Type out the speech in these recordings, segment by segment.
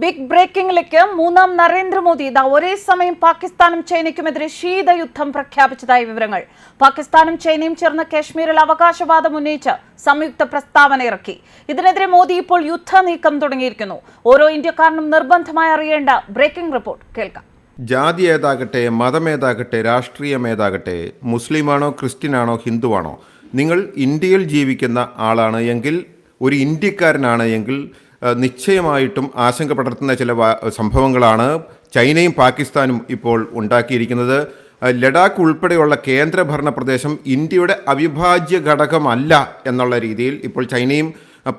Big ബ്രേക്കിംഗിലേക്ക് മൂന്നാം നരേന്ദ്രമോദി ഇതാ ഒരേ സമയം പാകിസ്ഥാനും ചൈനയ്ക്കുമെതിരെ ശീതയുദ്ധം പ്രഖ്യാപിച്ചതായി വിവരങ്ങൾ. പാകിസ്ഥാനും ചൈനയും ചേർന്ന് കാശ്മീരിൽ അവകാശവാദം ഉന്നയിച്ച് സംയുക്ത പ്രസ്താവന ഇറക്കി. ഇതിനെതിരെ മോദി ഇപ്പോൾ യുദ്ധ നീക്കം തുടങ്ങിയിരിക്കുന്നു. ഓരോ ഇന്ത്യക്കാരനും നിർബന്ധമായി അറിയേണ്ട ബ്രേക്കിംഗ് റിപ്പോർട്ട് കേൾക്കാം. ജാതി ഏതാകട്ടെ മതമേതാകട്ടെ രാഷ്ട്രീയമേതാകട്ടെ മുസ്ലിമാണോ ക്രിസ്ത്യനാണോ ഹിന്ദുവാണോ നിങ്ങൾ ഇന്ത്യയിൽ ജീവിക്കുന്ന ആളാണ് എങ്കിൽ ഒരു ഇന്ത്യക്കാരനാണ് എങ്കിൽ നിശ്ചയമായിട്ടും ആശങ്ക പടർത്തുന്ന ചില സംഭവങ്ങളാണ് ചൈനയും പാകിസ്ഥാനും ഇപ്പോൾ ഉണ്ടാക്കിയിരിക്കുന്നത്. ലഡാക്ക് ഉൾപ്പെടെയുള്ള കേന്ദ്രഭരണ പ്രദേശം ഇന്ത്യയുടെ അവിഭാജ്യ ഘടകമല്ല എന്നുള്ള രീതിയിൽ ഇപ്പോൾ ചൈനയും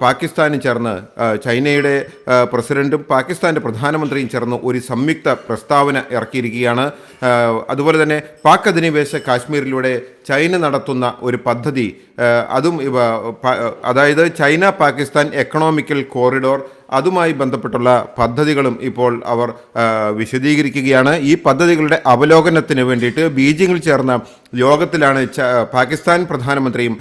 പാകിസ്ഥാനും ചേർന്ന് ചൈനയുടെ പ്രസിഡന്റും പാകിസ്ഥാന്റെ പ്രധാനമന്ത്രിയും ചേർന്ന് ഒരു സംയുക്ത പ്രസ്താവന ഇറക്കിയിരിക്കുകയാണ്. അതുപോലെ തന്നെ പാക് അധിനിവേശ കാശ്മീരിലൂടെ ചൈന നടത്തുന്ന ഒരു പദ്ധതി അതും അതായത് ചൈന പാകിസ്ഥാൻ എക്കണോമിക്കൽ കോറിഡോർ അതുമായി ബന്ധപ്പെട്ടുള്ള പദ്ധതികളും ഇപ്പോൾ അവർ വിശദീകരിക്കുകയാണ്. ഈ പദ്ധതികളുടെ അവലോകനത്തിന് വേണ്ടിയിട്ട് ബീജിംഗിൽ ചേർന്ന യോഗത്തിലാണ് പാകിസ്ഥാൻ പ്രധാനമന്ത്രിയും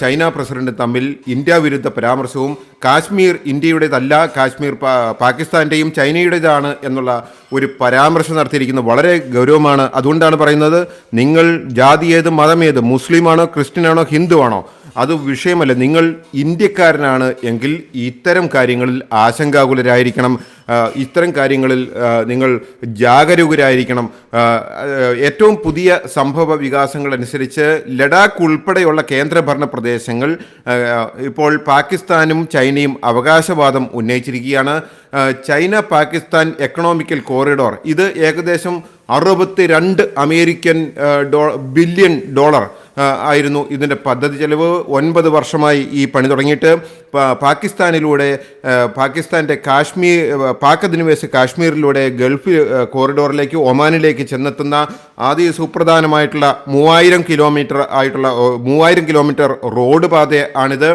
ചൈന പ്രസിഡന്റും തമ്മിൽ ഇന്ത്യ വിരുദ്ധ പരാമർശവും കാശ്മീർ ഇന്ത്യയുടേതല്ല കാശ്മീർ പാകിസ്ഥാന്റെയും ചൈനയുടേതാണ് എന്നുള്ള ഒരു പരാമർശം നടത്തിയിരിക്കുന്നത് വളരെ ഗൗരവമാണ്. അതുകൊണ്ടാണ് പറയുന്നത് നിങ്ങൾ ജാതി ഏത് മതം ഏത് മുസ്ലിമാണോ ക്രിസ്ത്യനാണോ ഹിന്ദുവാണോ അത് വിഷയമല്ല. നിങ്ങൾ ഇന്ത്യക്കാരനാണ് എങ്കിൽ ഇത്തരം കാര്യങ്ങളിൽ ആശങ്കാകുലരായിരിക്കണം. ഇത്തരം കാര്യങ്ങളിൽ നിങ്ങൾ ജാഗരൂകരായിരിക്കണം. ഏറ്റവും പുതിയ സംഭവ വികാസങ്ങൾ അനുസരിച്ച് ലഡാക്ക് ഉൾപ്പെടെയുള്ള കേന്ദ്രഭരണ പ്രദേശങ്ങൾ ഇപ്പോൾ പാകിസ്ഥാനും ചൈനയും അവകാശവാദം ഉന്നയിച്ചിരിക്കുകയാണ്. ചൈന പാകിസ്ഥാൻ എക്കണോമിക്കൽ കോറിഡോർ ഇത് ഏകദേശം അറുപത്തി രണ്ട് അമേരിക്കൻ ഡോ ബില്യൺ ഡോളർ ആയിരുന്നു ഇതിന്റെ പദ്ധതി ചെലവ്. ഒൻപത് വർഷമായി ഈ പണി തുടങ്ങിയിട്ട്. പാകിസ്ഥാനിലൂടെ പാകിസ്ഥാന്റെ കാശ്മീർ പാക് അധിനിവേശ കാശ്മീരിലൂടെ ഗൾഫ് കോറിഡോറിലേക്ക് ഒമാനിലേക്ക് ചെന്നെത്തുന്ന ആദ്യ സുപ്രധാനമായിട്ടുള്ള മൂവായിരം കിലോമീറ്റർ ആയിട്ടുള്ള മൂവായിരം കിലോമീറ്റർ റോഡ് പാത ആണിത്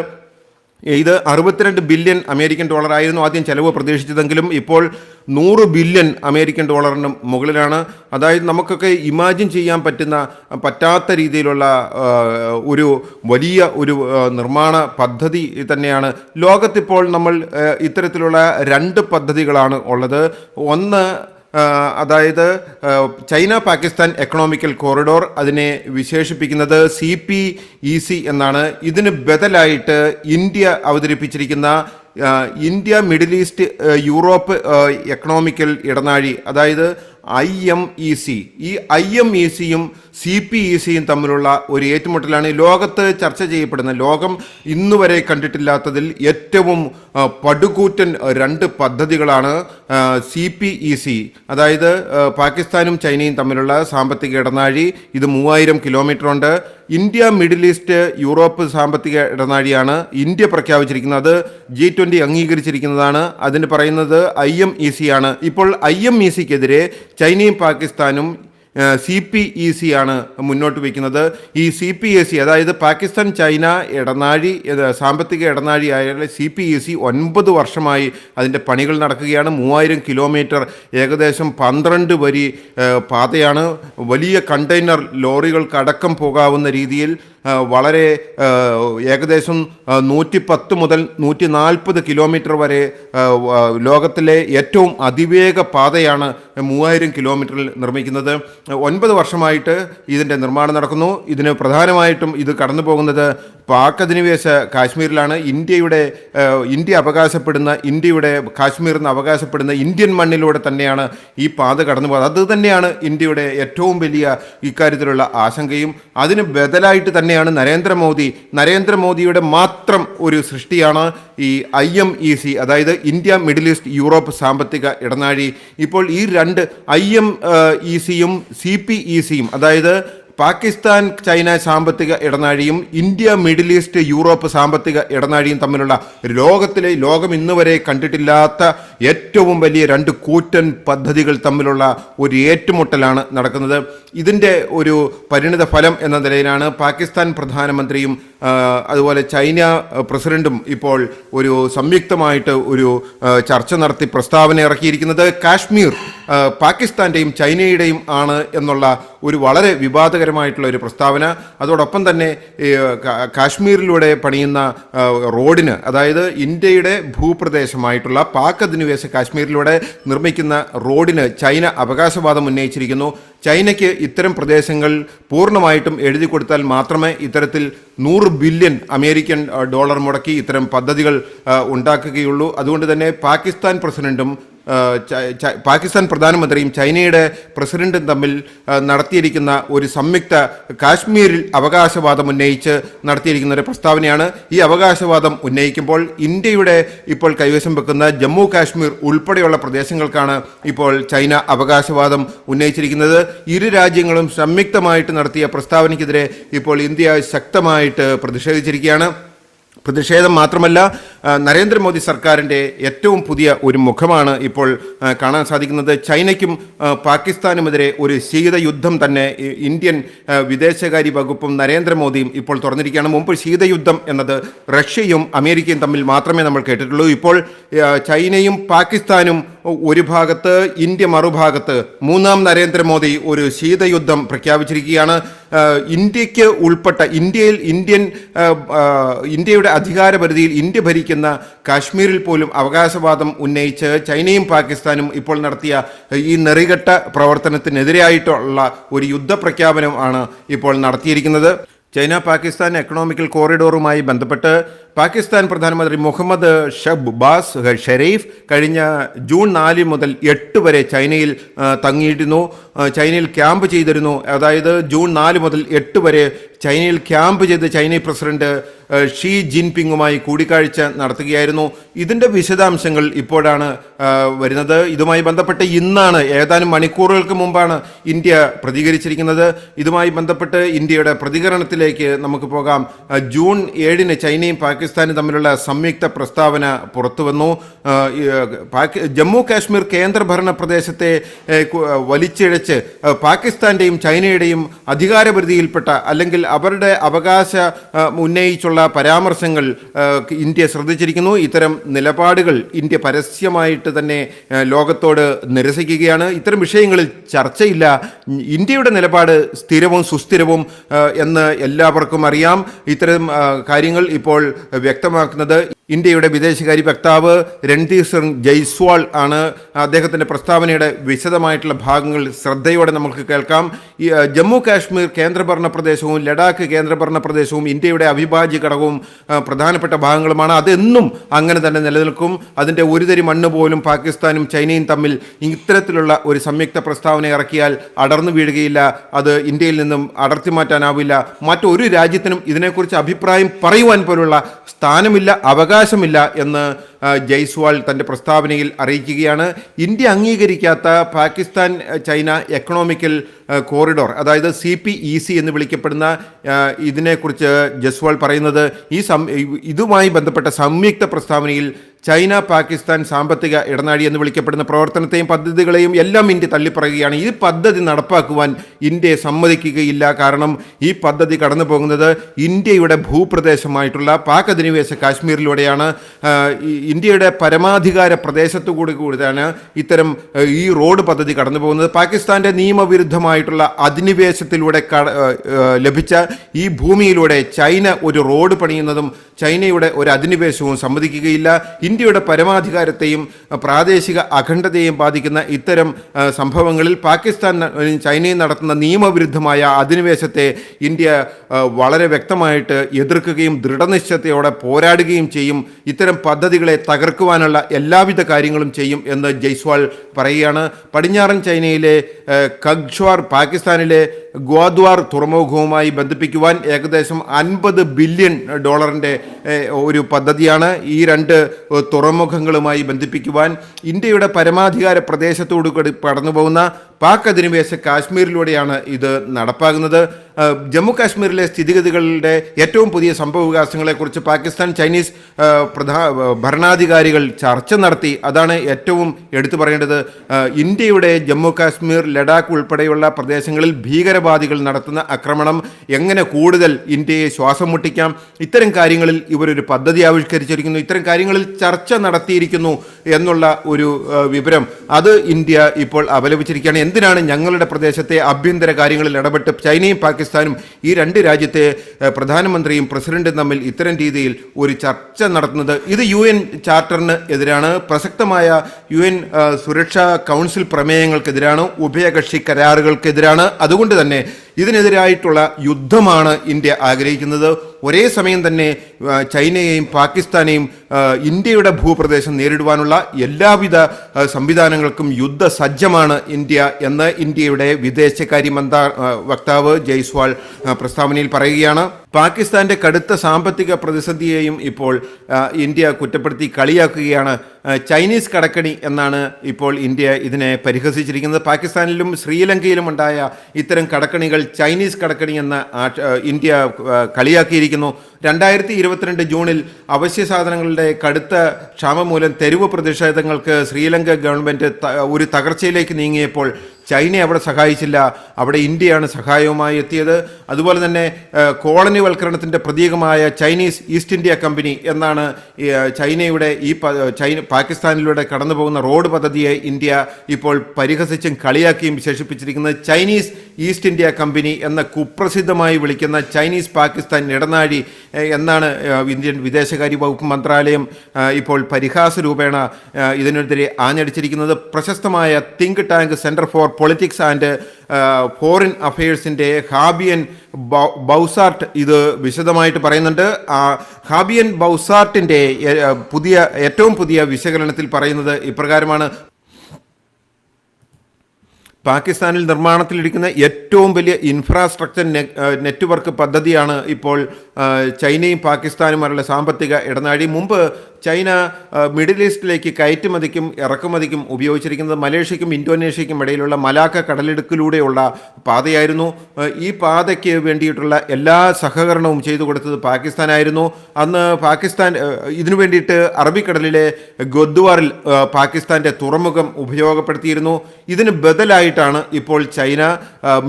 ഇത് അറുപത്തിരണ്ട് ബില്യൺ അമേരിക്കൻ ഡോളർ ആയിരുന്നു ആദ്യം ചെലവ് പ്രതീക്ഷിച്ചതെങ്കിലും ഇപ്പോൾ നൂറ് ബില്യൺ അമേരിക്കൻ ഡോളറിന് മുകളിലാണ്. അതായത് നമുക്കൊക്കെ ഇമാജിൻ ചെയ്യാൻ പറ്റുന്ന പറ്റാത്ത രീതിയിലുള്ള ഒരു വലിയ ഒരു നിർമ്മാണ പദ്ധതി തന്നെയാണ്. ലോകത്തിപ്പോൾ നമ്മൾ ഇത്തരത്തിലുള്ള രണ്ട് പദ്ധതികളാണ് ഉള്ളത്. ഒന്ന് അതായത് ചൈന പാകിസ്ഥാൻ എക്കണോമിക്കൽ കോറിഡോർ അതിനെ വിശേഷിപ്പിക്കുന്നത് സി പി ഇ സി എന്നാണ്. ഇതിന് ബദലായിട്ട് India അവതരിപ്പിച്ചിരിക്കുന്ന India Middle East Europe economical ഇടനാഴി അതായത് ഐ എം ഇ സി. ഈ ഐ എം ഇ സിയും സി പി ഇ സിയും തമ്മിലുള്ള ഒരു ഏറ്റുമുട്ടലാണ് ലോകത്ത് ചർച്ച ചെയ്യപ്പെടുന്ന ലോകം ഇന്ന് വരെ കണ്ടിട്ടില്ലാത്തതിൽ ഏറ്റവും പടുകൂറ്റൻ രണ്ട് പദ്ധതികളാണ് സി പി ഇ സി. അതായത് പാകിസ്ഥാനും ചൈനയും തമ്മിലുള്ള സാമ്പത്തിക ഇടനാഴി ഇത് മൂവായിരം കിലോമീറ്റർ ഉണ്ട് ഇന്ത്യ മിഡിൽ ഈസ്റ്റ് യൂറോപ്പ് സാമ്പത്തിക ഇടനാഴിയാണ് ഇന്ത്യ പ്രഖ്യാപിച്ചിരിക്കുന്നത്. ജി ട്വന്റി അംഗീകരിച്ചിരിക്കുന്നതാണ്. അതിന് പറയുന്നത് ഐ എം ഇ സി ആണ്. ഇപ്പോൾ ഐ എം ഇ സിക്കെതിരെ ചൈനയും പാകിസ്ഥാനും സി പി ഇ സി ആണ് മുന്നോട്ട് വയ്ക്കുന്നത്. ഈ സി പി എ സി അതായത് പാകിസ്ഥാൻ ചൈന ഇടനാഴി സാമ്പത്തിക ഇടനാഴി ആയ സി പി ഇ സി ഒൻപത് വർഷമായി അതിന്റെ പണികൾ നടക്കുകയാണ്. മൂവായിരം കിലോമീറ്റർ ഏകദേശം പന്ത്രണ്ട് വരി പാതയാണ്. വലിയ കണ്ടെയ്നർ ലോറികൾക്കടക്കം പോകാവുന്ന രീതിയിൽ വളരെ ഏകദേശം നൂറ്റി പത്ത് മുതൽ നൂറ്റി നാൽപ്പത് കിലോമീറ്റർ വരെ ലോകത്തിലെ ഏറ്റവും അതിവേഗ പാതയാണ് മൂവായിരം കിലോമീറ്ററിൽ നിർമ്മിക്കുന്നത്. ഒൻപത് വർഷമായിട്ട് ഇതിന്റെ നിർമ്മാണം നടക്കുന്നു. ഇതിന് പ്രധാനമായിട്ടും ഇത് കടന്നു പോകുന്നത് പാക് അധിനിവേശ കാശ്മീരിലാണ്. ഇന്ത്യയുടെ ഇന്ത്യ അവകാശപ്പെടുന്ന ഇന്ത്യയുടെ കാശ്മീർ നിന്ന് അവകാശപ്പെടുന്ന ഇന്ത്യൻ മണ്ണിലൂടെ തന്നെയാണ് ഈ പാത കടന്നു പോകുന്നത്. അത് തന്നെയാണ് ഇന്ത്യയുടെ ഏറ്റവും വലിയ ഇക്കാര്യത്തിലുള്ള ആശങ്കയും. അതിന് ബദലായിട്ട് തന്നെയാണ് നരേന്ദ്രമോദി. നരേന്ദ്രമോദിയുടെ മാത്രം ഒരു സൃഷ്ടിയാണ് ഈ ഐ എം ഇ സി അതായത് ഇന്ത്യ മിഡിൽ ഈസ്റ്റ് യൂറോപ്പ് സാമ്പത്തിക ഇടനാഴി. ഇപ്പോൾ ഈ രണ്ട് ഐ എം ഇ സിയും സി പി ഇ സിയും അതായത് പാകിസ്ഥാൻ ചൈന സാമ്പത്തിക ഇടനാഴിയും ഇന്ത്യ മിഡിൽ ഈസ്റ്റ് യൂറോപ്പ് സാമ്പത്തിക ഇടനാഴിയും തമ്മിലുള്ള ലോകത്തിലെ ലോകം ഇന്നുവരെ കണ്ടിട്ടില്ലാത്ത ഏറ്റവും വലിയ രണ്ട് കൂറ്റൻ പദ്ധതികൾ തമ്മിലുള്ള ഒരു ഏറ്റുമുട്ടലാണ് നടക്കുന്നത്. ഇതിന്റെ ഒരു പരിണിത ഫലം എന്ന നിലയിലാണ് പാകിസ്ഥാൻ പ്രധാനമന്ത്രിയും അതുപോലെ ചൈന പ്രസിഡന്റും ഇപ്പോൾ ഒരു സംയുക്തമായിട്ട് ഒരു ചർച്ച നടത്തി പ്രസ്താവന ഇറക്കിയിരിക്കുന്നത്. കാശ്മീർ പാകിസ്ഥാന്റെയും ചൈനയുടെയും ആണ് എന്നുള്ള ഒരു വളരെ വിവാദകരമായിട്ടുള്ള ഒരു പ്രസ്താവന. അതോടൊപ്പം തന്നെ കാശ്മീരിലൂടെ പണിയുന്ന റോഡിന് അതായത് ഇന്ത്യയുടെ ഭൂപ്രദേശമായിട്ടുള്ള പാക് അധിനിവേശ അധിനിവേശ കാശ്മീരിലൂടെ നിർമ്മിക്കുന്ന റോഡിന് ചൈന അവകാശവാദം ഉന്നയിച്ചിരിക്കുന്നു. ചൈനയ്ക്ക് ഇത്തരം പ്രദേശങ്ങൾ പൂർണമായിട്ടും എഴുതി കൊടുത്താൽ മാത്രമേ ഇത്തരത്തിൽ നൂറ് ബില്യൺ അമേരിക്കൻ ഡോളർ മുടക്കി ഇത്തരം പദ്ധതികൾ ഉണ്ടാക്കുകയുള്ളൂ. അതുകൊണ്ട് തന്നെ പാകിസ്ഥാൻ പ്രസിഡന്റും പാകിസ്ഥാൻ പ്രധാനമന്ത്രിയും ചൈനയുടെ പ്രസിഡന്റും തമ്മിൽ നടത്തിയിരിക്കുന്ന ഒരു സംയുക്ത കാശ്മീരിൽ അവകാശവാദം ഉന്നയിച്ച് നടത്തിയിരിക്കുന്ന ഒരു പ്രസ്താവനയാണ്. ഈ അവകാശവാദം ഉന്നയിക്കുമ്പോൾ ഇന്ത്യയുടെ ഇപ്പോൾ കൈവശം വെക്കുന്ന ജമ്മു കാശ്മീർ ഉൾപ്പെടെയുള്ള പ്രദേശങ്ങൾക്കാണ് ഇപ്പോൾ ചൈന അവകാശവാദം ഉന്നയിച്ചിരിക്കുന്നത്. ഇരു രാജ്യങ്ങളും സംയുക്തമായിട്ട് നടത്തിയ പ്രസ്താവനയ്ക്കെതിരെ ഇപ്പോൾ ഇന്ത്യ ശക്തമായിട്ട് പ്രതിഷേധിച്ചിരിക്കുകയാണ്. പ്രതിഷേധം മാത്രമല്ല നരേന്ദ്രമോദി സർക്കാരിന്റെ ഏറ്റവും പുതിയ ഒരു മുഖമാണ് ഇപ്പോൾ കാണാൻ സാധിക്കുന്നത്. ചൈനയ്ക്കും പാകിസ്ഥാനുമെതിരെ ഒരു ശീതയുദ്ധം തന്നെ ഇന്ത്യൻ വിദേശകാര്യ വകുപ്പും നരേന്ദ്രമോദിയും ഇപ്പോൾ തുറന്നിരിക്കുകയാണ്. മുമ്പ് ശീതയുദ്ധം എന്നത് റഷ്യയും അമേരിക്കയും തമ്മിൽ മാത്രമേ നമ്മൾ കേട്ടിട്ടുള്ളൂ. ഇപ്പോൾ ചൈനയും പാകിസ്ഥാനും ഒരു ഭാഗത്ത് ഇന്ത്യ മറുഭാഗത്ത് മൂന്നാം നരേന്ദ്രമോദി ഒരു ശീതയുദ്ധം പ്രഖ്യാപിച്ചിരിക്കുകയാണ്. ഇന്ത്യയ്ക്ക് ഉൾപ്പെട്ട ഇന്ത്യയിൽ ഇന്ത്യൻ ഇന്ത്യയുടെ അധികാരപരിധിയിൽ ഇന്ത്യ ഭരിക്കുന്ന കാശ്മീരിൽ പോലും അവകാശവാദം ഉന്നയിച്ച് ചൈനയും പാകിസ്ഥാനും ഇപ്പോൾ നടത്തിയ ഈ നെറികെട്ട പ്രവർത്തനത്തിനെതിരായിട്ടുള്ള ഒരു യുദ്ധപ്രഖ്യാപനം ആണ് ഇപ്പോൾ നടത്തിയിരിക്കുന്നത്. ചൈന പാകിസ്ഥാൻ എക്കണോമിക്കൽ കോറിഡോറുമായി ബന്ധപ്പെട്ട് പാകിസ്ഥാൻ പ്രധാനമന്ത്രി മുഹമ്മദ് ഷബ്ബാസ് ഷെരീഫ് കഴിഞ്ഞ ജൂൺ നാല് മുതൽ എട്ട് വരെ ചൈനയിൽ തങ്ങിയിരുന്നു. ചൈനയിൽ ക്യാമ്പ് ചെയ്തിരുന്നു. അതായത് ജൂൺ നാല് മുതൽ എട്ട് വരെ ചൈനയിൽ ക്യാമ്പ് ചെയ്ത് ചൈനീസ് പ്രസിഡന്റ് ഷി ജിൻപിങ്ങുമായി കൂടിക്കാഴ്ച നടത്തുകയായിരുന്നു. ഇതിന്റെ വിശദാംശങ്ങൾ ഇപ്പോഴാണ് വരുന്നത്. ഇതുമായി ബന്ധപ്പെട്ട് ഇന്നാണ് ഏതാനും മണിക്കൂറുകൾക്ക് മുമ്പാണ് ഇന്ത്യ പ്രതികരിച്ചിരിക്കുന്നത്. ഇതുമായി ബന്ധപ്പെട്ട് ഇന്ത്യയുടെ പ്രതികരണത്തിലേക്ക് നമുക്ക് പോകാം. ജൂൺ ഏഴിന് ചൈനയും പാകിസ്ഥാനും തമ്മിലുള്ള സംയുക്ത പ്രസ്താവന പുറത്തുവന്നു. ജമ്മു കാശ്മീർ കേന്ദ്രഭരണ പ്രദേശത്തെ വലിച്ചിഴച്ച് പാകിസ്ഥാന്റെയും ചൈനയുടെയും അധികാരപരിധിയിൽപ്പെട്ട അല്ലെങ്കിൽ അവരുടെ അവകാശ ഉന്നയിച്ചുള്ള പരാമർശങ്ങൾ ഇന്ത്യ ശ്രദ്ധിച്ചിരിക്കുന്നു. ഇത്തരം നിലപാടുകൾ ഇന്ത്യ പരസ്യമായിട്ട് തന്നെ ലോകത്തോട് നിരസിക്കുകയാണ്. ഇത്തരം വിഷയങ്ങളിൽ ചർച്ചയില്ല. ഇന്ത്യയുടെ നിലപാട് സ്ഥിരവും സുസ്ഥിരവും എന്ന് എല്ലാവർക്കും അറിയാം. ഇത്തരം കാര്യങ്ങൾ ഇപ്പോൾ വ്യക്തമാക്കുന്നത് ഇന്ത്യയുടെ വിദേശകാര്യ വക്താവ് രൺധീർ സിംഗ് ജയ്സ്വാൾ ആണ് അദ്ദേഹത്തിന്റെ പ്രസ്താവനയുടെ വിശദമായിട്ടുള്ള ഭാഗങ്ങൾ ശ്രദ്ധയോടെ നമുക്ക് കേൾക്കാം. ജമ്മു കാശ്മീർ കേന്ദ്രഭരണ പ്രദേശവും ലഡാക്ക് കേന്ദ്രഭരണ പ്രദേശവും ഇന്ത്യയുടെ അവിഭാജ്യ ഘടകവും പ്രധാനപ്പെട്ട ഭാഗങ്ങളുമാണ്. അതെന്നും അങ്ങനെ തന്നെ നിലനിൽക്കും. അതിന്റെ ഒരുതരി മണ്ണ് പോലും പാകിസ്ഥാനും ചൈനയും തമ്മിൽ ഇത്തരത്തിലുള്ള ഒരു സംയുക്ത പ്രസ്താവന ഇറക്കിയാൽ അടർന്നു വീഴുകയില്ല. അത് ഇന്ത്യയിൽ നിന്നും അടർത്തി മാറ്റാനാവില്ല. മറ്റൊരു രാജ്യത്തിനും ഇതിനെക്കുറിച്ച് അഭിപ്രായം പറയുവാൻ പോലുള്ള സ്ഥാനമില്ല. അവകാശമില്ല എന്ന് ജയ്സ്വാൾ തന്റെ പ്രസ്താവനയിൽ അറിയിക്കുകയാണ്. ഇന്ത്യ അംഗീകരിക്കാത്ത പാകിസ്ഥാൻ ചൈന എക്കണോമിക്കൽ കോറിഡോർ അതായത് സി പി ഇ സി എന്ന് വിളിക്കപ്പെടുന്ന ഇതിനെക്കുറിച്ച് ജയ്സ്വാൾ പറയുന്നത് ഈ സം ഇതുമായി ബന്ധപ്പെട്ട സംയുക്ത പ്രസ്താവനയിൽ ചൈന പാകിസ്ഥാൻ സാമ്പത്തിക ഇടനാഴി എന്ന് വിളിക്കപ്പെടുന്ന പ്രവർത്തനത്തെയും പദ്ധതികളെയും എല്ലാം ഇന്ത്യ തള്ളിപ്പറയുകയാണ്. ഈ പദ്ധതി നടപ്പാക്കുവാൻ ഇന്ത്യയെ സമ്മതിക്കുകയില്ല. കാരണം ഈ പദ്ധതി കടന്നു പോകുന്നത് ഇന്ത്യയുടെ ഭൂപ്രദേശമായിട്ടുള്ള പാക് അധിനിവേശ കാശ്മീരിലൂടെയാണ്. ഇന്ത്യയുടെ പരമാധികാര പ്രദേശത്തു കൂടി കൂടിയാണ് ഇത്തരം ഈ റോഡ് പദ്ധതി കടന്നു പോകുന്നത് പാകിസ്ഥാന്റെ നിയമവിരുദ്ധമായിട്ടുള്ള അധിനിവേശത്തിലൂടെ ലഭിച്ച ഈ ഭൂമിയിലൂടെ ചൈന ഒരു റോഡ് പണിയുന്നതും ചൈനയുടെ ഒരു അധിനിവേശവും സമ്മതിക്കുകയില്ല. ഇന്ത്യയുടെ പരമാധികാരത്തെയും പ്രാദേശിക അഖണ്ഡതയെയും ബാധിക്കുന്ന ഇത്തരം സംഭവങ്ങളിൽ പാകിസ്ഥാൻ ചൈനയും നടത്തുന്ന നിയമവിരുദ്ധമായ അധിനിവേശത്തെ ഇന്ത്യ വളരെ വ്യക്തമായിട്ട് എതിർക്കുകയും ദൃഢനിശ്ചയത്തോടെ പോരാടുകയും ചെയ്യും. ഇത്തരം പദ്ധതികളെ തകർക്കുവാനുള്ള എല്ലാവിധ കാര്യങ്ങളും ചെയ്യും എന്ന് ജയ്സ്വാൾ പറയുകയാണ്. പടിഞ്ഞാറൻ ചൈനയിലെ കഗ്ഷ്വാർ പാകിസ്ഥാനിലെ ഗ്വാദ്വാർ തുറമുഖവുമായി ബന്ധിപ്പിക്കുവാൻ ഏകദേശം അൻപത് ബില്യൺ ഡോളറിന്റെ ഒരു പദ്ധതിയാണ്. ഈ രണ്ട് തുറമുഖങ്ങളുമായി ബന്ധിപ്പിക്കുവാൻ ഇന്ത്യയുടെ പരമാധികാര പ്രദേശത്തോടു കൂടി കടന്നു പോകുന്ന പാക് അധിനിവേശ കാശ്മീരിലൂടെയാണ് ഇത് നടപ്പാകുന്നത്. ജമ്മു കാശ്മീരിലെ സ്ഥിതിഗതികളുടെ ഏറ്റവും പുതിയ സംഭവവികാസങ്ങളെക്കുറിച്ച് പാകിസ്ഥാൻ ചൈനീസ് പ്രധാ ഭരണാധികാരികൾ ചർച്ച നടത്തി. അതാണ് ഏറ്റവും എടുത്തു പറയേണ്ടത്. ഇന്ത്യയുടെ ജമ്മു കാശ്മീർ ലഡാക്ക് ഉൾപ്പെടെയുള്ള പ്രദേശങ്ങളിൽ ഭീകരവാദികൾ നടത്തുന്ന ആക്രമണം എങ്ങനെ കൂടുതൽ ഇന്ത്യയെ ശ്വാസം മുട്ടിക്കാം? ഇത്തരം കാര്യങ്ങളിൽ ഇവരൊരു പദ്ധതി ആവിഷ്കരിച്ചിരിക്കുന്നു. ഇത്തരം കാര്യങ്ങളിൽ ചർച്ച നടത്തിയിരിക്കുന്നു എന്നുള്ള ഒരു വിവരം. അത് ഇന്ത്യ ഇപ്പോൾ അപലപിച്ചിരിക്കുകയാണ്. എന്തിനാണ് ഞങ്ങളുടെ പ്രദേശത്തെ ആഭ്യന്തര കാര്യങ്ങളിൽ ഇടപെട്ട് ചൈനയും പാകിസ്ഥാനും ഈ രണ്ട് രാജ്യത്തെ പ്രധാനമന്ത്രിയും പ്രസിഡന്റും തമ്മിൽ ഇത്തരം രീതിയിൽ ഒരു ചർച്ച നടത്തുന്നത്? ഇത് യു എൻ ചാർട്ടറിന് എതിരാണ്. പ്രസക്തമായ യു എൻ സുരക്ഷാ കൗൺസിൽ പ്രമേയങ്ങൾക്കെതിരാണ്. ഉഭയകക്ഷി കരാറുകൾക്കെതിരാണ്. അതുകൊണ്ട് തന്നെ ഇതിനെതിരായിട്ടുള്ള യുദ്ധമാണ് ഇന്ത്യ ആഗ്രഹിക്കുന്നത്. ഒരേ സമയം തന്നെ ചൈനയെയും പാകിസ്ഥാനെയും ഇന്ത്യയുടെ ഭൂപ്രദേശം നേരിടുവാനുള്ള എല്ലാവിധ സംവിധാനങ്ങൾക്കും യുദ്ധ സജ്ജമാണ് ഇന്ത്യ എന്ന് ഇന്ത്യയുടെ വിദേശകാര്യ മന്താ വക്താവ് ജയ്സ്വാൾ പ്രസ്താവനയിൽ പറയുകയാണ്. പാകിസ്ഥാന്റെ കടുത്ത സാമ്പത്തിക പ്രതിസന്ധിയെയും ഇപ്പോൾ ഇന്ത്യ കുറ്റപ്പെടുത്തി കളിയാക്കുകയാണ്. ചൈനീസ് കടക്കണി എന്നാണ് ഇപ്പോൾ ഇന്ത്യ ഇതിനെ പരിഹസിച്ചിരിക്കുന്നത്. പാകിസ്ഥാനിലും ശ്രീലങ്കയിലും ഉണ്ടായ ഇത്തരം കടക്കണികൾ ചൈനീസ് കടക്കണി എന്ന ഇന്ത്യ കളിയാക്കിയിരിക്കുന്നു. രണ്ടായിരത്തി ഇരുപത്തിരണ്ട് ജൂണിൽ അവശ്യ സാധനങ്ങളുടെ കടുത്ത ക്ഷാമം മൂലം തെരുവ് പ്രതിഷേധങ്ങൾക്ക് ശ്രീലങ്ക ഗവൺമെന്റ് ഒരു തകർച്ചയിലേക്ക് നീങ്ങിയപ്പോൾ ചൈന അവിടെ സഹായിച്ചില്ല അവിടെ ഇന്ത്യയാണ് സഹായവുമായി എത്തിയത്. അതുപോലെ തന്നെ കോളനിവൽക്കരണത്തിന്റെ പ്രതീകമായ ചൈനീസ് ഈസ്റ്റ് ഇന്ത്യ കമ്പനി എന്നാണ് ചൈനയുടെ ഈ ചൈന പാകിസ്ഥാനിലൂടെ കടന്നു പോകുന്ന റോഡ് പദ്ധതിയെ ഇന്ത്യ ഇപ്പോൾ പരിഹസിച്ചും കളിയാക്കിയും വിശേഷിപ്പിച്ചിരിക്കുന്നത് ചൈനീസ് ഈസ്റ്റ് ഇന്ത്യ കമ്പനി എന്ന കുപ്രസിദ്ധമായി വിളിക്കുന്ന ചൈനീസ് പാകിസ്ഥാൻ ഇടനാഴി എന്നാണ് ഇന്ത്യൻ വിദേശകാര്യ വകുപ്പ് മന്ത്രാലയം ഇപ്പോൾ പരിഹാസ രൂപേണ ഇതിനെതിരെ ആഞ്ഞടിച്ചിരിക്കുന്നത്. പ്രശസ്തമായ think tank centre for politics and foreign അഫയേഴ്സിന്റെ Fabien Baussart ഇത് വിശദമായിട്ട് പറയുന്നുണ്ട്. ആ ഹാബിയൻ ബൗസാർട്ടിന്റെ പുതിയ ഏറ്റവും പുതിയ വിശകലനത്തിൽ പറയുന്നത് ഇപ്രകാരമാണ്. പാകിസ്ഥാനിൽ നിർമ്മാണത്തിലിരിക്കുന്ന ഏറ്റവും വലിയ ഇൻഫ്രാസ്ട്രക്ചർ നെറ്റ്വർക്ക് പദ്ധതിയാണ് ഇപ്പോൾ ചൈനയും പാകിസ്ഥാനുമായുള്ള സാമ്പത്തിക ഇടനാഴി. മുമ്പ് ചൈന മിഡിൽ ഈസ്റ്റിലേക്ക് കയറ്റുമതിക്കും ഇറക്കുമതിക്കും ഉപയോഗിച്ചിരിക്കുന്നത് മലേഷ്യയ്ക്കും ഇന്തോനേഷ്യയ്ക്കും ഇടയിലുള്ള മലാക്ക കടലിടുക്കിലൂടെയുള്ള പാതയായിരുന്നു. ഈ പാതയ്ക്ക് വേണ്ടിയിട്ടുള്ള എല്ലാ സഹകരണവും ചെയ്തു കൊടുത്തത് പാകിസ്ഥാനായിരുന്നു. അന്ന് പാകിസ്ഥാൻ ഇതിനു വേണ്ടിയിട്ട് അറബിക്കടലിലെ ഗൊദ്വാറിൽ പാകിസ്ഥാന്റെ തുറമുഖം ഉപയോഗപ്പെടുത്തിയിരുന്നു. ഇതിന് ബദലായിട്ടാണ് ഇപ്പോൾ ചൈന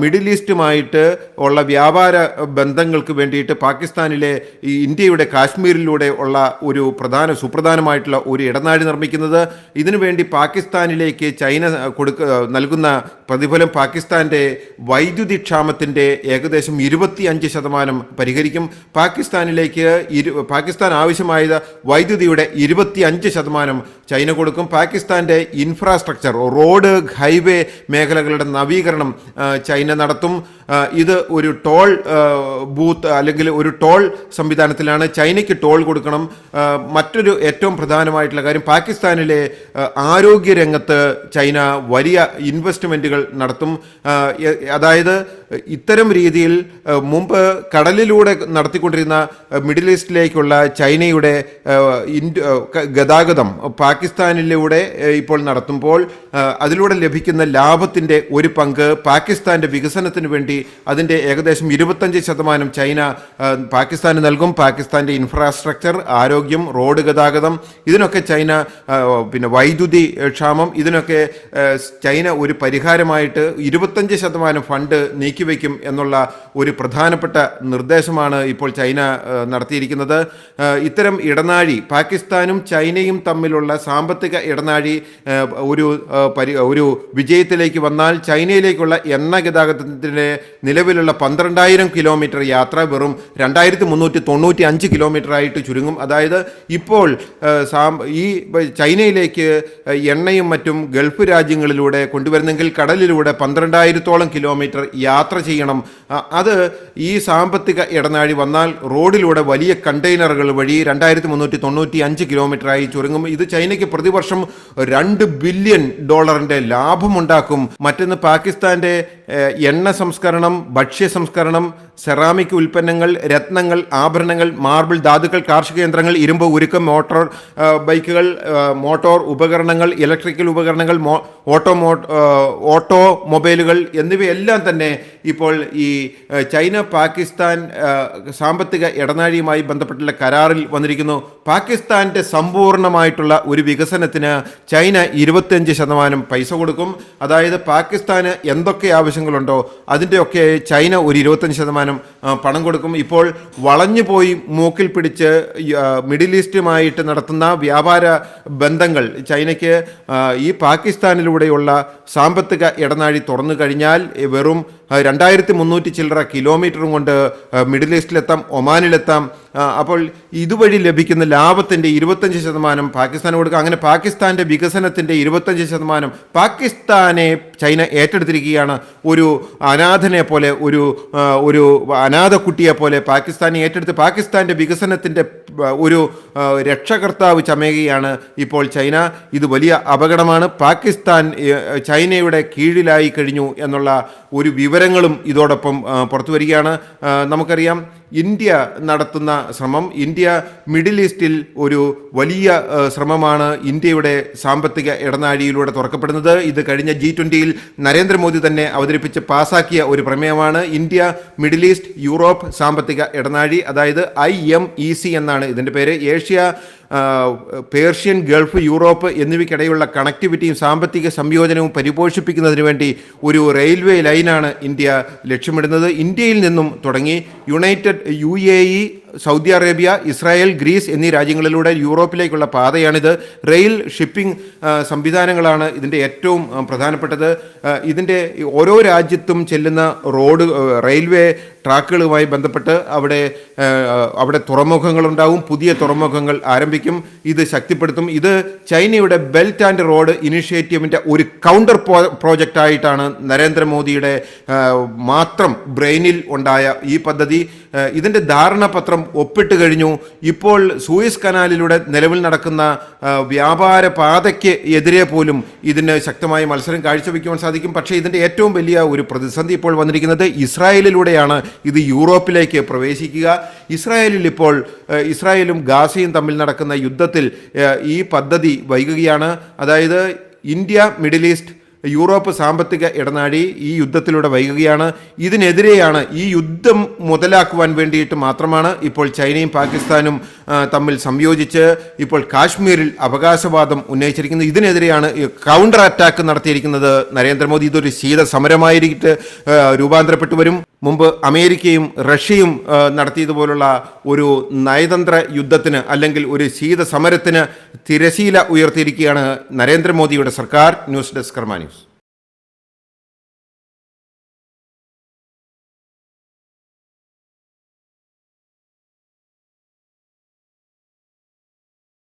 മിഡിൽ ഈസ്റ്റുമായിട്ട് ഉള്ള വ്യാപാര ബന്ധങ്ങൾക്ക് വേണ്ടിയിട്ട് പാകിസ്ഥാനിലെ ഈ ഇന്ത്യയുടെ കാശ്മീരിലൂടെ ഉള്ള ഒരു പ്രധാന സുപ്രധാനമായിട്ടുള്ള ഒരു ഇടനാഴി നിർമ്മിക്കുന്നത്. ഇതിനുവേണ്ടി പാകിസ്ഥാനിലേക്ക് ചൈന കൊടുക്ക നൽകുന്ന പ്രതിഫലം പാകിസ്ഥാന്റെ വൈദ്യുതി ക്ഷാമത്തിന്റെ ഏകദേശം ഇരുപത്തി അഞ്ച് ശതമാനം പരിഹരിക്കും. പാകിസ്ഥാനിലേക്ക് ഇരു പാകിസ്ഥാൻ ആവശ്യമായ വൈദ്യുതിയുടെ ഇരുപത്തി അഞ്ച് ശതമാനം ചൈന കൊടുക്കും. പാകിസ്ഥാന്റെ ഇൻഫ്രാസ്ട്രക്ചർ റോഡ് ഹൈവേ മേഖലകളുടെ നവീകരണം ചൈന നടത്തും. ഇത് ഒരു ടോൾ ബൂത്ത് അല്ലെങ്കിൽ ഒരു ടോൾ സംവിധാനത്തിലാണ് ചൈനയ്ക്ക് ടോൾ കൊടുക്കണം. മറ്റൊരു ഏറ്റവും പ്രധാനമായിട്ടുള്ള കാര്യം പാകിസ്ഥാനിലെ ആരോഗ്യ രംഗത്ത് ചൈന വലിയ ഇൻവെസ്റ്റ്മെന്റുകൾ നടത്തും. അതായത് ഇത്തരം രീതിയിൽ മുമ്പ് കടലിലൂടെ നടത്തിക്കൊണ്ടിരുന്ന മിഡിൽ ഈസ്റ്റിലേക്കുള്ള ചൈനയുടെ ഗതാഗതം പാകിസ്ഥാനിലൂടെ ഇപ്പോൾ നടത്തുമ്പോൾ അതിലൂടെ ലഭിക്കുന്ന ലാഭത്തിന്റെ ഒരു പങ്ക് പാകിസ്ഥാന്റെ വികസനത്തിന് വേണ്ടി അതിന്റെ ഏകദേശം ഇരുപത്തഞ്ച് ശതമാനം ചൈന പാകിസ്ഥാന് നൽകും. പാകിസ്ഥാന്റെ ഇൻഫ്രാസ്ട്രക്ചർ ആരോഗ്യം റോഡ് ഗതാഗതം ഇതിനൊക്കെ ചൈന പിന്നെ വൈദ്യുതി ക്ഷാമം ഇതിനൊക്കെ ചൈന ഒരു പരിഹാരമായിട്ട് ഇരുപത്തഞ്ച് ശതമാനം ഫണ്ട് നീക്കിവെക്കും എന്നുള്ള ഒരു പ്രധാനപ്പെട്ട നിർദ്ദേശമാണ് ഇപ്പോൾ ചൈന നടത്തിയിരിക്കുന്നത്. ഇത്തരം ഇടനാഴി പാകിസ്ഥാനും ചൈനയും തമ്മിലുള്ള സാമ്പത്തിക ഇടനാഴി ഒരു പരി ഒരു വിജയത്തിലേക്ക് വന്നാൽ ചൈനയിലേക്കുള്ള എണ്ണ ഗതാഗതത്തിന്റെ നിലവിലുള്ള പന്ത്രണ്ടായിരം കിലോമീറ്റർ യാത്ര വെറും രണ്ടായിരത്തി മുന്നൂറ്റി തൊണ്ണൂറ്റി അഞ്ച് ചുരുങ്ങും. അതായത് ഇപ്പോൾ ഈ ചൈനയിലേക്ക് എണ്ണയും മറ്റും ഗൾഫ് രാജ്യങ്ങളിലൂടെ കൊണ്ടുവരുന്നെങ്കിൽ കടലിലൂടെ പന്ത്രണ്ടായിരത്തോളം കിലോമീറ്റർ യാത്ര ചെയ്യണം. അത് ഈ സാമ്പത്തിക ഇടനാഴി വന്നാൽ റോഡിലൂടെ വലിയ കണ്ടെയ്നറുകൾ വഴി രണ്ടായിരത്തി മുന്നൂറ്റി തൊണ്ണൂറ്റി അഞ്ച് കിലോമീറ്ററായി ചുരുങ്ങും. ഇത് ചൈനയ്ക്ക് പ്രതിവർഷം രണ്ട് ബില്യൺ ഡോളറിന്റെ ലാഭമുണ്ടാക്കും. മറ്റൊന്ന് പാകിസ്ഥാന്റെ എണ്ണ സംസ്കരണം ഭക്ഷ്യ സംസ്കരണം സെറാമിക് ഉൽപ്പന്നങ്ങൾ രത്നങ്ങൾ ആഭരണങ്ങൾ മാർബിൾ ധാതുക്കൾ കാർഷിക യന്ത്രങ്ങൾ ഇരുമ്പ് ഉരുക്കം മോട്ടോർ ബൈക്കുകൾ മോട്ടോർ ഉപകരണങ്ങൾ ഇലക്ട്രിക്കൽ ഉപകരണങ്ങൾ ഓട്ടോ ഓട്ടോ മൊബൈലുകൾ എന്നിവയെല്ലാം തന്നെ ഇപ്പോൾ ഈ ചൈന പാകിസ്ഥാൻ സാമ്പത്തിക ഇടനാഴിയുമായി ബന്ധപ്പെട്ടുള്ള കരാറിൽ വന്നിരിക്കുന്നു. പാകിസ്ഥാന്റെ സമ്പൂർണമായിട്ടുള്ള ഒരു വികസനത്തിന് ചൈന ഇരുപത്തിയഞ്ച് ശതമാനം പൈസ കൊടുക്കും. അതായത് പാകിസ്ഥാന് എന്തൊക്കെ ആവശ്യങ്ങളുണ്ടോ അതിന്റെയൊക്കെ ചൈന ഒരു ഇരുപത്തഞ്ച് ശതമാനം ശതമാനം പണം കൊടുക്കും. ഇപ്പോൾ വളഞ്ഞു പോയി മൂക്കിൽ പിടിച്ച് മിഡിൽ ഈസ്റ്റുമായിട്ട് നടത്തുന്ന വ്യാപാര ബന്ധങ്ങൾ ചൈനയ്ക്ക് ഈ പാകിസ്ഥാനിലൂടെയുള്ള സാമ്പത്തിക ഇടനാഴി തുറന്നു കഴിഞ്ഞാൽ വെറും രണ്ടായിരത്തി മുന്നൂറ്റി ചില്ലറ കിലോമീറ്ററും കൊണ്ട് മിഡിൽ ഈസ്റ്റിലെത്താം ഒമാനിലെത്താം. അപ്പോൾ ഇതുവഴി ലഭിക്കുന്ന ലാഭത്തിന്റെ ഇരുപത്തഞ്ച് ശതമാനം പാകിസ്ഥാന് കൊടുക്കുക അങ്ങനെ പാകിസ്ഥാന്റെ വികസനത്തിന്റെ ഇരുപത്തഞ്ച് ശതമാനം പാകിസ്ഥാനെ ചൈന ഏറ്റെടുത്തിരിക്കുകയാണ്. ഒരു അനാഥനെ പോലെ ഒരു ഒരു അനാഥ കുട്ടിയെ പോലെ പാകിസ്ഥാനെ ഏറ്റെടുത്ത് പാകിസ്ഥാന്റെ വികസനത്തിന്റെ ഒരു രക്ഷകർത്താവ് ചമയുകയാണ് ഇപ്പോൾ ചൈന. ഇത് വലിയ അപകടമാണ്. പാകിസ്ഥാൻ ചൈനയുടെ കീഴിലായി കഴിഞ്ഞു എന്നുള്ള ഒരു വിവരങ്ങളും ഇതോടൊപ്പം പുറത്തു വരികയാണ്. നമുക്കറിയാം ഇന്ത്യ നടത്തുന്ന ശ്രമം ഇന്ത്യ മിഡിൽ ഈസ്റ്റിൽ ഒരു വലിയ ശ്രമമാണ് ഇന്ത്യയുടെ സാമ്പത്തിക ഇടനാഴിയിലൂടെ തുറക്കപ്പെടുന്നത്. ഇത് കഴിഞ്ഞ ജി ട്വന്റിയിൽ നരേന്ദ്രമോദി തന്നെ അവതരിപ്പിച്ച് പാസാക്കിയ ഒരു പ്രമേയമാണ്. ഇന്ത്യ മിഡിൽ ഈസ്റ്റ് യൂറോപ്പ് സാമ്പത്തിക ഇടനാഴി അതായത് ഐ എം ഇ സി എന്നാണ് ഇതിന്റെ പേര്. ഏഷ്യ പേർഷ്യൻ ഗൾഫ് യൂറോപ്പ് എന്നിവയ്ക്കിടയിലുള്ള കണക്ടിവിറ്റിയും സാമ്പത്തിക സംയോജനവും പരിപോഷിപ്പിക്കുന്നതിന് വേണ്ടി ഒരു റെയിൽവേ ലൈനാണ് ഇന്ത്യ ലക്ഷ്യമിടുന്നത്. ഇന്ത്യയിൽ നിന്നും തുടങ്ങി United U A E Saudi Arabia Israel Greece എന്നീ രാജ്യങ്ങളിലൂടെ യൂറോപ്പിലേക്കുള്ള പാതയാണിത്. റെയിൽ ഷിപ്പിംഗ് സംവിധാനങ്ങളാണ് ഇതിന്റെ ഏറ്റവും പ്രധാനപ്പെട്ടത്. ഇതിന്റെ ഓരോ രാജ്യത്തും ചെല്ലുന്ന റോഡ് റെയിൽവേ ട്രാക്കുകളുമായി ബന്ധപ്പെട്ട് അവിടെ അവിടെ തുറമുഖങ്ങളുണ്ടാവും. പുതിയ തുറമുഖങ്ങൾ ആരംഭിക്കും. ഇത് ശക്തിപ്പെടുത്തും. ഇത് ചൈനയുടെ ബെൽറ്റ് ആൻഡ് റോഡ് ഇനിഷ്യേറ്റീവിന്റെ ഒരു കൗണ്ടർ പ്രോജക്റ്റ് ആയിട്ടാണ് നരേന്ദ്രമോദിയുടെ മാത്രം ബ്രെയിനിൽ ഉണ്ടായ ഈ പദ്ധതി. ഇതിന്റെ ധാരണാപത്രം ഒപ്പിട്ട് കഴിഞ്ഞു. ഇപ്പോൾ സൂയസ് കനാലിലൂടെ നിലവിൽ നടക്കുന്ന വ്യാപാര പാതയ്ക്ക് എതിരെ പോലും ഇതിന് ശക്തമായ മത്സരം കാഴ്ചവെക്കുവാൻ സാധിക്കും. പക്ഷേ ഇതിന്റെ ഏറ്റവും വലിയ ഒരു പ്രതിസന്ധി ഇപ്പോൾ വന്നിരിക്കുന്നത് ഇസ്രായേലിലൂടെയാണ്. ഇത് യൂറോപ്പിലേക്ക് പ്രവേശിക്കുക. ഇസ്രായേലിൽ ഇപ്പോൾ ഇസ്രായേലും ഗാസയും തമ്മിൽ നടക്കുന്ന യുദ്ധത്തിൽ ഈ പദ്ധതി വൈകുകയാണ്. അതായത് ഇന്ത്യ മിഡിൽ ഈസ്റ്റ് യൂറോപ്പ് സാമ്പത്തിക ഇടനാഴി ഈ യുദ്ധത്തിലൂടെ വൈകുകയാണ്. ഇതിനെതിരെയാണ് ഈ യുദ്ധം മുതലാക്കുവാൻ വേണ്ടിയിട്ട് മാത്രമാണ് ഇപ്പോൾ ചൈനയും പാകിസ്ഥാനും തമ്മിൽ സംയോജിച്ച് ഇപ്പോൾ കാശ്മീരിൽ അവകാശവാദം ഉന്നയിച്ചിരിക്കുന്നത്. ഇതിനെതിരെയാണ് കൗണ്ടർ അറ്റാക്ക് നടത്തിയിരിക്കുന്നത്. നരേന്ദ്രമോദി ഇതൊരു ശീത സമരമായിരിക്കിട്ട് രൂപാന്തരപ്പെട്ടു വരും. മുമ്പ് അമേരിക്കയും റഷ്യയും നടത്തിയതുപോലുള്ള ഒരു നയതന്ത്ര യുദ്ധത്തിന് അല്ലെങ്കിൽ ഒരു ശീത സമരത്തിന് തിരശീല ഉയർത്തിയിരിക്കുകയാണ് നരേന്ദ്രമോദിയുടെ സർക്കാർ. News desk Karma